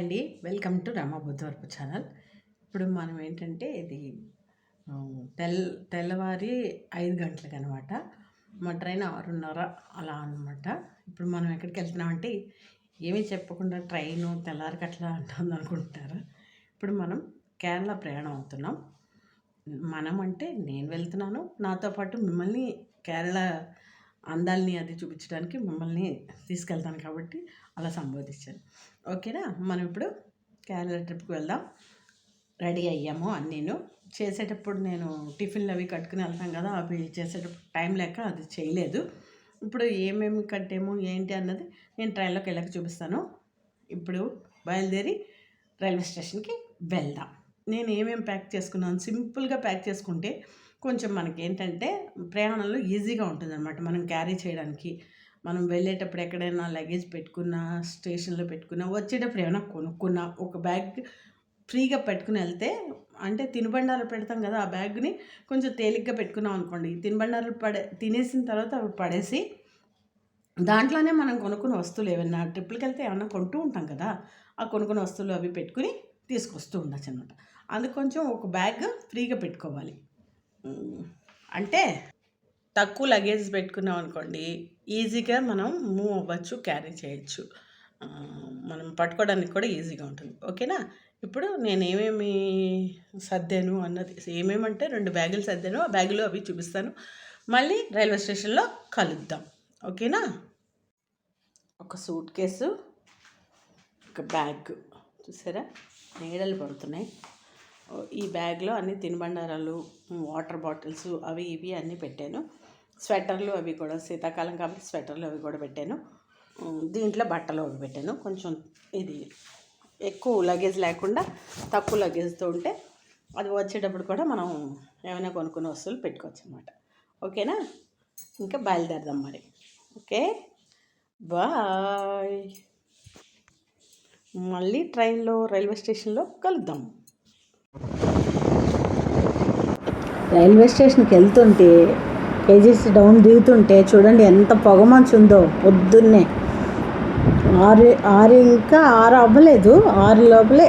అండి. Welcome to Ramabuddhavarapu channel. ఇప్పుడు మనం ఏంటంటే ఇది తెల్ తెల్లవారి ఐదు గంటలకు అనమాట మా ట్రైన్ ఆరున్నర అలా అనమాట ఇప్పుడు మనం ఎక్కడికి వెళ్తున్నామంటే ఏమీ చెప్పకుండా ట్రైన్ తెల్లారికి అట్లా అంటుంది అనుకుంటారా? ఇప్పుడు మనం కేరళ ప్రయాణం అవుతున్నాం. మనం అంటే నేను వెళ్తున్నాను. నాతో పాటు మిమ్మల్ని కేరళ అందాలని అది చూపించడానికి మిమ్మల్ని తీసుకెళ్తాను కాబట్టి అలా సంబోధించాను ఓకేనా? మనం ఇప్పుడు కేరళ ట్రిప్కి వెళ్దాం. రెడీ అయ్యాము అన్నీను చేసేటప్పుడు నేను టిఫిన్లు అవి కట్టుకుని వెళ్తాం కదా అవి చేసేటప్పుడు టైం లేక అది చేయలేదు. ఇప్పుడు ఏమేమి కట్టాము ఏంటి అన్నది నేను ట్రైన్లోకి వెళ్ళక చూపిస్తాను. ఇప్పుడు బయలుదేరి రైల్వే స్టేషన్కి వెళ్దాం. నేను ఏమేమి ప్యాక్ చేసుకున్నాను సింపుల్గా ప్యాక్ చేసుకుంటే కొంచెం మనకి ఏంటంటే ప్రయాణంలో ఈజీగా ఉంటుంది అనమాట మనం క్యారీ చేయడానికి మనం వెళ్ళేటప్పుడు ఎక్కడైనా లగేజ్ పెట్టుకున్నా స్టేషన్లో పెట్టుకున్నా వచ్చేటప్పుడు ఏమైనా కొనుక్కున్నా ఒక బ్యాగ్ ఫ్రీగా పెట్టుకుని వెళ్తే అంటే తినుబండారాలు పెడతాం కదా ఆ బ్యాగ్ని కొంచెం తేలిగ్గా పెట్టుకున్నాం అనుకోండి. తినుబండారాలు పడే తినేసిన తర్వాత అవి పడేసి దాంట్లోనే మనం కొనుక్కున్న వస్తువులు ఏమైనా ట్రిప్పులకి వెళ్తే ఏమైనా కొంటూ ఉంటాం కదా ఆ కొనుక్కున్న వస్తువులు అవి పెట్టుకుని తీసుకొస్తూ ఉండొచ్చు అనమాట అందుకు కొంచెం ఒక బ్యాగ్ ఫ్రీగా పెట్టుకోవాలి. అంటే తక్కువ లగేజ్ పెట్టుకున్నాం అనుకోండి ఈజీగా మనం మూవ్ అవ్వచ్చు క్యారీ చేయొచ్చు. మనం పట్టుకోవడానికి కూడా ఈజీగా ఉంటుంది. ఓకేనా ఇప్పుడు నేను ఏమేమి సర్దాను అన్నది ఏమేమంటే రెండు బ్యాగులు సర్దాను ఆ బ్యాగులు అవి చూపిస్తాను. మళ్ళీ రైల్వే స్టేషన్లో కలుద్దాం. ఓకేనా ఒక సూట్ కేసు ఒక బ్యాగ్ చూసారా? నీడలు పడుతున్నాయి. ఈ బ్యాగ్లో అన్ని తినుబండారాలు వాటర్ బాటిల్స్ అవి ఇవి అన్నీ పెట్టాను. స్వెటర్లు అవి కూడా శీతాకాలం కాబట్టి స్వెటర్లు అవి కూడా పెట్టాను. దీంట్లో బట్టలు అవి పెట్టాను. కొంచెం ఇది ఎక్కువ లగేజ్ లేకుండా తక్కువ లగేజ్తో ఉంటే అది వచ్చేటప్పుడు కూడా మనం ఏమైనా కొనుక్కునే వస్తువులు పెట్టుకోవచ్చు అనమాట ఓకేనా? ఇంకా బయలుదేరదాం మరి. ఓకే? బాయ్. మళ్ళీ ట్రైన్లో రైల్వే స్టేషన్లో కలుద్దాం. రైల్వే స్టేషన్కి వెళ్తుంటే కేజీస్ డౌన్ దిగుతుంటే చూడండి ఎంత పొగమంచు ఉందో పొద్దున్నే. ఆరు ఆరు ఇంకా ఆరు అవ్వలేదు ఆరు లోపలే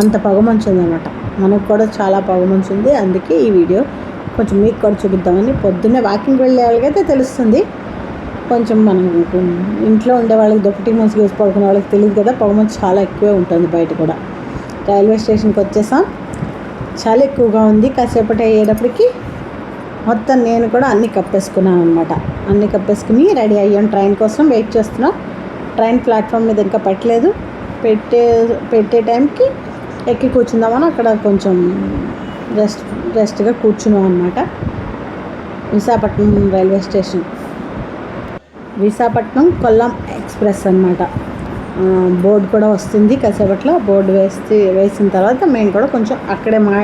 అంత పొగమంచు ఉందన్నమాట. మనకు కూడా చాలా పొగమంచు ఉంది అందుకే ఈ వీడియో కొంచెం మీకు కూడా చూపిద్దామని పొద్దున్నే వాకింగ్ వెళ్ళే వాళ్ళకైతే తెలుస్తుంది. కొంచెం మనం ఇంట్లో ఉండే వాళ్ళకి దుప్పటి మంచి వేసి పడుకునే వాళ్ళకి తెలియదు కదా పొగమంచు చాలా ఎక్కువే ఉంటుంది బయట కూడా. రైల్వే స్టేషన్కి వచ్చేసాం. చాలా ఎక్కువగా ఉంది. కాసేపటి అయ్యేటప్పటికి మొత్తం నేను కూడా అన్ని కప్పేసుకున్నాను అనమాట అన్ని కప్పేసుకుని రెడీ అయ్యాను. ట్రైన్ కోసం వెయిట్ చేస్తున్నాం. ట్రైన్ ప్లాట్ఫామ్ మీద ఇంకా పెట్టలేదు. పెట్టే పెట్టే టైంకి ఎక్కి కూర్చుందామని అక్కడ కొంచెం రెస్ట్ రెస్ట్గా కూర్చున్నాం అనమాట Visakhapatnam railway station. Visakhapatnam Kollam express అనమాట బోర్డు కూడా వస్తుంది కాసేపట్లో. బోర్డు వేసి వేసిన తర్వాత మేము కూడా కొంచెం అక్కడే మా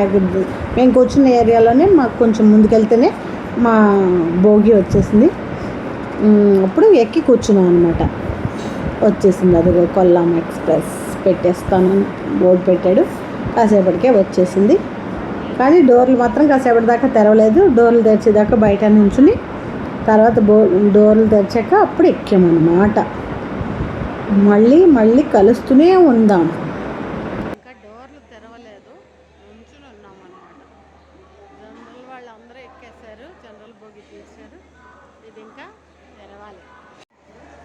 మేము కూర్చున్న ఏరియాలోనే మాకు కొంచెం ముందుకెళ్తేనే మా భోగి వచ్చేసింది. అప్పుడు ఎక్కి కూర్చున్నాం అనమాట వచ్చేసింది అదిగో కొల్లాం ఎక్స్ప్రెస్ పెట్టేస్తాను బోర్డు పెట్టాడు. కాసేపటికే వచ్చేసింది. కానీ డోర్లు మాత్రం కాసేపటి దాకా తెరవలేదు. డోర్లు తెరిచేదాకా బయట నుంచుని తర్వాత బో డోర్లు తెరిచాక అప్పుడు ఎక్కామన్నమాట. మళ్ళీ మళ్ళీ కలుస్తూనే ఉందాం. ఇంకా డోర్లు తెరవలేదు. నుంచుని ఉన్నాం అనమాట జనరల్ వాళ్ళందరూ ఎక్కేశారు జనరల్ బోగి తీశారు. ఇది ఇంకా తెరవాలి.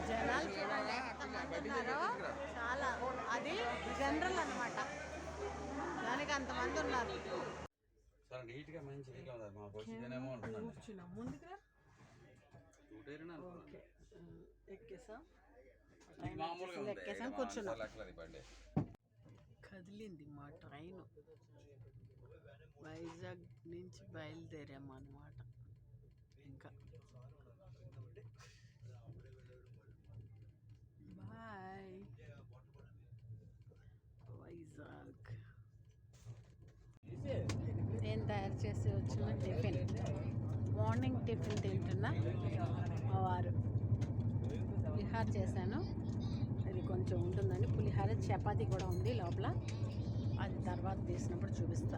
జనాలు చూడండి ఎంతమంది ఉన్నారో. చాలా అది జనరల్ అన్నమాట. దానికి అంతమంది ఉన్నారు. నీట్గా మా కూర్చున్నాం. ఓకే. ఎక్కేసాం. ఇది మామూలుగా ఉంది ఎక్కేసాం ఇక కూర్చున్నాం. కదిలింది మా ట్రైన్. వైజాగ్ నుంచి బయలుదేరాము అనమాట ఇంకా. బాయ్. వైజాగ్. నేను తయారు చేసి వచ్చిన టిఫిన్? మార్నింగ్ టిఫిన్ తింటున్నా మా వారు. పులిహార చేశాను. కొంచెం ఉంటుందని పులిహార చపాతీ కూడా ఉంది లోపల. అది తర్వాత తీసినప్పుడు చూపిస్తా.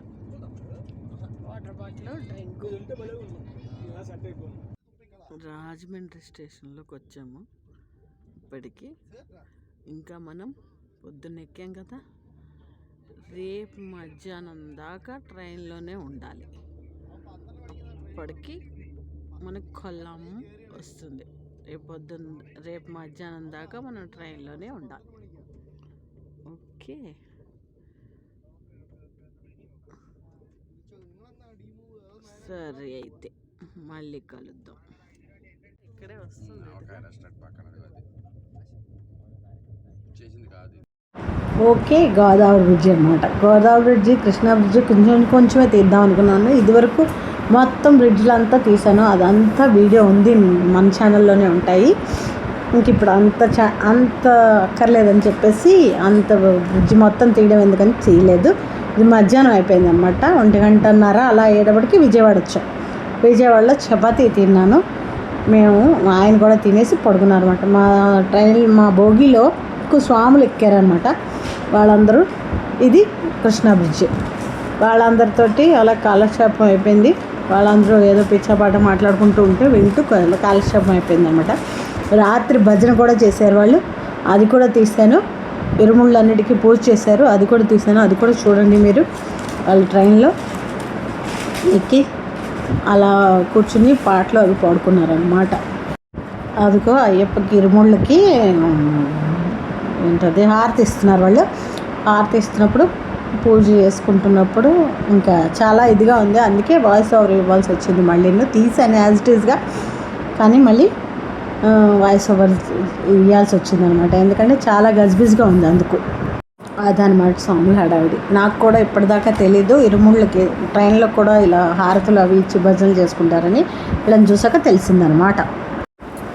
Water bottle drink. రాజమండ్రి స్టేషన్లోకి వచ్చాము ఇప్పటికి. ఇంకా మనం పొద్దున్న ఎక్కాం కదా. రేపు మధ్యాహ్నం దాకా ట్రైన్లోనే ఉండాలి. అప్పటికి మనకు కొల్లాము వస్తుంది. రేపు పొద్దున్న రేపు మధ్యాహ్నం దాకా మనం ట్రైన్లోనే ఉండాలి. ఓకే. సరే అయితే మళ్ళీ కలుద్దాం. ఇక్కడే వస్తుంది. చేసింది కాదు. ఓకే గోదావరి బ్రిడ్జి అనమాట గోదావరి బ్రిడ్జి కృష్ణా బ్రిడ్జి కొంచెం కొంచెమే తీద్దాం అనుకున్నాను. ఇదివరకు మొత్తం బ్రిడ్జ్లంతా తీసాను అదంతా వీడియో ఉంది మన ఛానల్లోనే ఉంటాయి. ఇంక ఇప్పుడు అంత చా అంత అక్కర్లేదని చెప్పేసి అంత బ్రిడ్జ్ మొత్తం తీయడం ఎందుకని చేయలేదు ఇది మధ్యాహ్నం అయిపోయింది అనమాట ఒంటి గంటన్నర అలా అయ్యేటప్పటికి విజయవాడ వచ్చాం. విజయవాడలో చపాతీ తిన్నాను. మేము ఆయన కూడా తినేసి పడుకున్నారు అనమాట మా ట్రైన్ మా భోగిలో ఎక్కువ స్వాములు ఎక్కారనమాట వాళ్ళందరూ ఇది కృష్ణా బ్రిడ్జ్. వాళ్ళందరితోటి అలా కాలక్షేపం అయిపోయింది. వాళ్ళందరూ ఏదో పిచ్చాపాట మాట్లాడుకుంటూ ఉంటే వింటూ కాలక్షేపం అయిపోయింది అనమాట రాత్రి భజన కూడా చేశారు వాళ్ళు. అది కూడా తీశాను. ఇరుముళ్ళన్నిటికీ పూజ చేశారు. అది కూడా తీశాను. అది కూడా చూడండి మీరు. వాళ్ళ ట్రైన్లో ఎక్కి అలా కూర్చుని పాటలు అవి పాడుకున్నారనమాట అదిగో అయ్యప్పకి ఇరుముళ్ళకి ఉంటుంది. హారతి ఇస్తున్నారు వాళ్ళు. హారతి ఇస్తున్నప్పుడు పూజ చేసుకుంటున్నప్పుడు ఇంకా చాలా ఇదిగా ఉంది. అందుకే వాయిస్ ఓవర్ ఇవ్వాల్సి వచ్చింది మళ్ళీ. తీసాను యాజ్ ఇట్ ఈస్గా కానీ మళ్ళీ వాయిస్ ఓవర్ ఇవ్వాల్సి వచ్చింది అనమాట ఎందుకంటే చాలా గజిబిజిగా ఉంది అందుకు. అదనమాట స్వాముల హడావిడి. నాకు కూడా ఇప్పటిదాకా తెలీదు. ఇరుముళ్ళకి ట్రైన్లో కూడా ఇలా హారతులు అవి ఇచ్చి భజనలు చేసుకుంటారని. వీళ్ళని చూసాక తెలిసిందనమాట.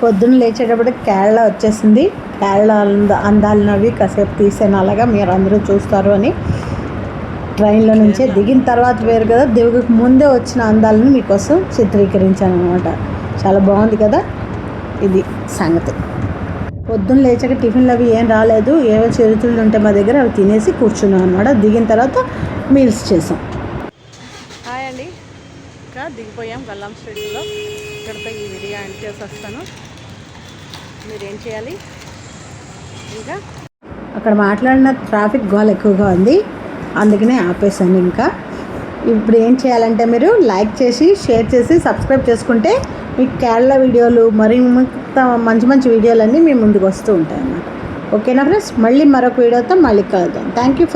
పొద్దున్న లేచేటప్పటికి కేరళ వచ్చేసింది. కేరళ అంద అందాలను అవి కాసేపు తీసాను. అలాగా మీరు అందరూ చూస్తారు అని ట్రైన్లో నుంచే దిగిన తర్వాత వేరు కదా దిగుకు ముందే వచ్చిన అందాలను మీకోసం చిత్రీకరించాను అనమాట చాలా బాగుంది కదా? ఇది సంగతి. పొద్దున్న లేచాక టిఫిన్లు అవి ఏం రాలేదు. ఏవో చిరుతిళ్ళు ఉంటే మా దగ్గర అవి తినేసి కూర్చున్నాం అనమాట దిగిన తర్వాత మీల్స్ చేసాం. హాయ్ అండి. ఇంకా దిగిపోయాం గల్లాం స్ట్రీట్లో. ఇక్కడితో ఈ వీడియో ఎండ్ చేసి వస్తాను మీరేం చేయాలి? ఇంకా? అక్కడ మాట్లాడిన ట్రాఫిక్ గోల్ ఎక్కువగా ఉంది. అందుకనే ఆపేసాను ఇంకా. ఇప్పుడు ఏం చేయాలంటే మీరు లైక్ చేసి షేర్ చేసి సబ్స్క్రైబ్ చేసుకుంటే మీకు కేరళ వీడియోలు మరి మంచి మంచి వీడియోలన్నీ మీ ముందుకు వస్తూ ఉంటాయి అన్నమాట ఓకేనా ఫ్రెండ్స్? మళ్ళీ మరొక వీడియోతో మళ్ళీ కలుద్దాం. Thank you